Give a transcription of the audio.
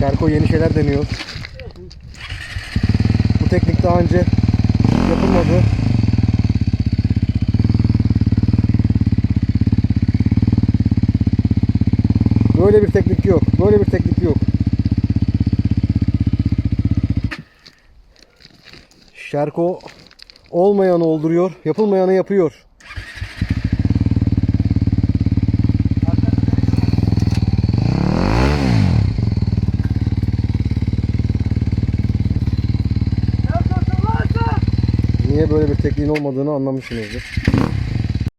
Berko yeni şeyler deniyor. Bu teknik daha önce yapılmadı. Böyle bir teknik yok. Böyle bir teknik yok. Şarko olmayanı olduruyor, yapılmayanı yapıyor. Niye böyle bir tekniğin olmadığını anlamışsınızdır.